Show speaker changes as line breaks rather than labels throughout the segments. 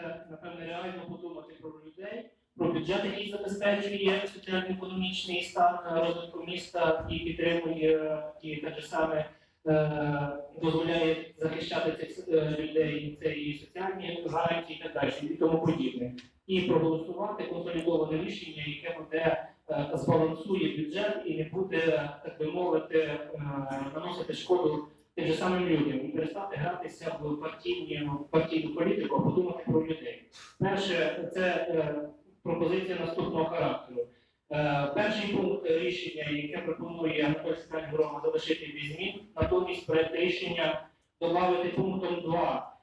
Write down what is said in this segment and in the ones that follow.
це напевне реально подумати про людей, про бюджет, який забезпечує соціально-економічний стан е, розвитку міста і підтримує е, і те ж саме е, дозволяє захищати цих людей, це і соціальні гарантії і так далі, і тому подібне. І проголосувати консолідоване рішення, яке буде збалансує бюджет і не буде, так би мовити, наносити шкоду тим же самим людям перестати гратися в партійні в партійну політику, а подумати про людей. Перше, це е, пропозиція наступного характеру. Е, перший пункт рішення, яке пропонує Анатолій Степан Грома залишити без змін, натомість проект рішення додати пунктом 2.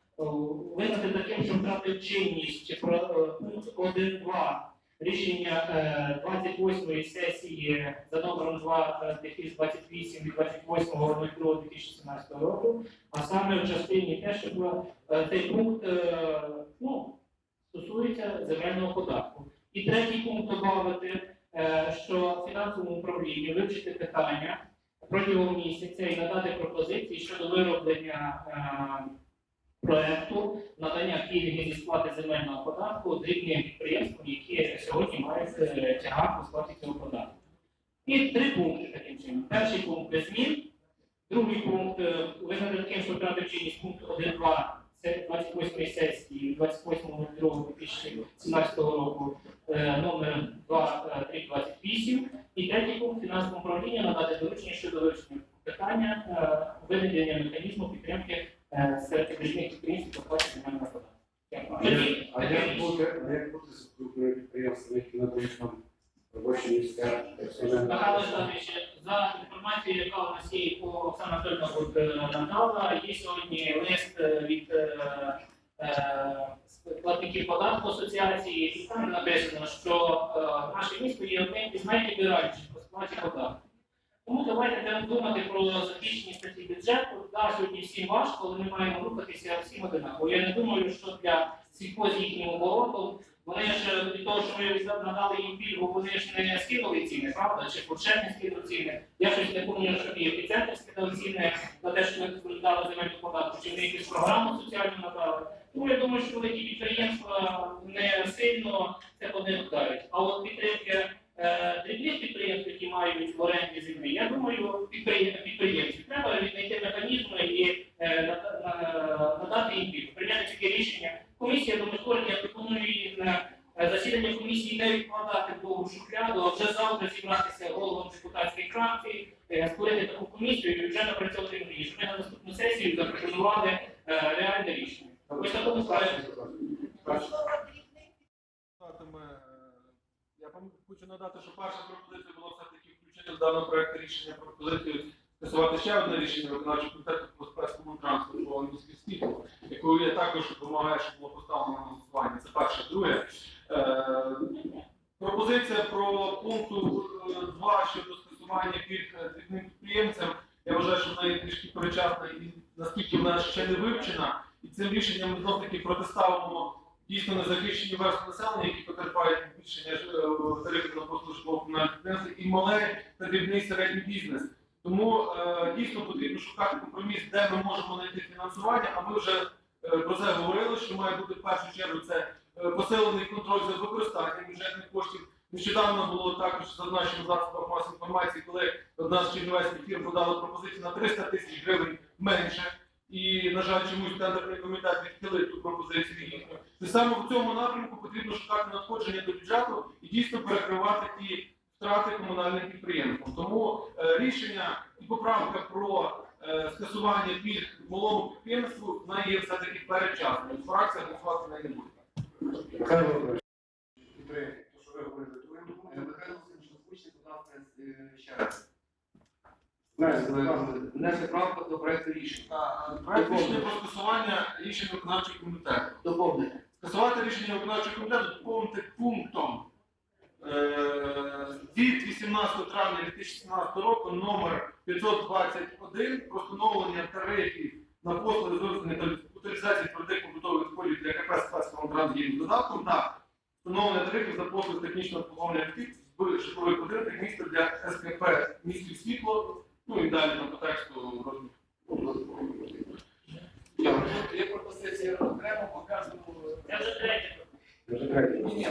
Визнати таким, що втратив чинність е, пункт 1.2 рішення е, 28-ї сесії за номером 2 28 від 28.02.2017 року, а саме в частині те, що е, цей пункт е, ну, стосується земельного податку. І третій пункт додати, е, що фінансовому управлінню вивчити питання протягом місяця і надати пропозиції щодо вироблення проекту надання пільги сплати земельного податку дрібним підприємствам, які сьогодні мають е, тягар у сплаті цього податку. І три пункти таким чином. Перший пункт без змін, другий пункт е, визнати таким, що втратив чинність пункт 1.2 це 28 сесії 28.02.2017 року е, номер 2328. І третій пункт фінансового управління надати доручення щодо вирішення питання виведення механізму підтримки серед дрібних підприємств оплаті земельного податку.
А як-
Тоді-
А як бути, а як бути з крупними підприємствами, які надають нам робочі місця?
Михайло Олександрович, за інформацією, яка у нас є, по Оксана Анатольовна от, е, надала, є сьогодні лист е, від е, платників податку асоціації, і там написано, що е, наше місто є одним із найліберальніших по сплаті податку. Тому давайте будемо думати про захищені статті бюджету. Да, сьогодні всім важко, але ми маємо рухатися всім одинаково. Я не думаю, що для сільхоз їхнім оборотом вони ж від того, що ми надали їм пільгу, вони ж не скинули ціни, правда? Чи Буршет не ціни. Я щось не пам'ятаю, що і епіцентр скидав ціни на те, що ми дали земельну податку, чи вони якусь програму соціальну надали. Тому я думаю, що великі підприємства не сильно це по вдарить. А от підтримки дрібних підприємств, які мають в оренді землі, я думаю, підприєм- підприємців треба віднайти механізми і е, надати їм пільгу. Прийняти таке рішення. Комісія до я пропоную її на е, засідання комісії не відкладати довгу шухляду, а вже завтра зібратися головам депутатської фракції, е, створити таку комісію і вже напрацьовувати щоб ми на наступну сесію запропонували е, реальне рішення. Ось такому скажемо.
Депутатами, е, Я пам- хочу надати, що перша пропозиція була все-таки включити в даний проект рішення пропозицію скасувати ще одне рішення виконавчого комітету по спецькому транспорту світлу, яку я також вимагаю, щоб було поставлено на голосування. Це перше. Друге. Е, Пропозиція про пункту 2 щодо скасування е, дрібним підприємцям. Я вважаю, що вона є трішки перечасна і наскільки вона ще не вивчена. І цим рішенням ми знов таки протиставимо дійсно незахищені верстви населення, які потерпають збільшення е, тарифів на послуги житлово-комунальних підприємств, і малий та дрібний середній бізнес. Тому е, дійсно потрібно шукати компроміс, де ми можемо знайти фінансування. А ми вже е, про це говорили, що має бути в першу чергу це посилений контроль за використанням бюджетних коштів. Нещодавно було також зазначено в засобах масової інформації, коли одна з чернівецьких фірм подала пропозицію на 300 тисяч гривень менше. І, на жаль, чомусь тендерний комітет відхилив ту пропозицію. І саме в цьому напрямку потрібно шукати надходження до бюджету і дійсно перекривати ті втрати комунальним підприємствам. Тому е, рішення і поправка про е, скасування пільг малому підприємству вона є все-таки передчасною. Фракція голосувати не буде.
Михайло
ласка, е, ще раз. Внести правку до проекту рішення.
Проект рішення про скасування рішення виконавчого комітету.
Доповнити.
Скасувати рішення виконавчого комітету доповнити пунктом е, від 18 травня 2017 року номер 521 про встановлення тарифів на послуги з розвитку та утилізації твердих побутових відходів для КП спецького транзитним додатком та встановлення тарифів за послуги технічного обслуговування ефектів з житлових будинків міста для СКП містів світло, Ну і далі там по тексту ну, ну, ну,
Є пропозиція окремо показано.
Це вже
третя.
Ні, ні,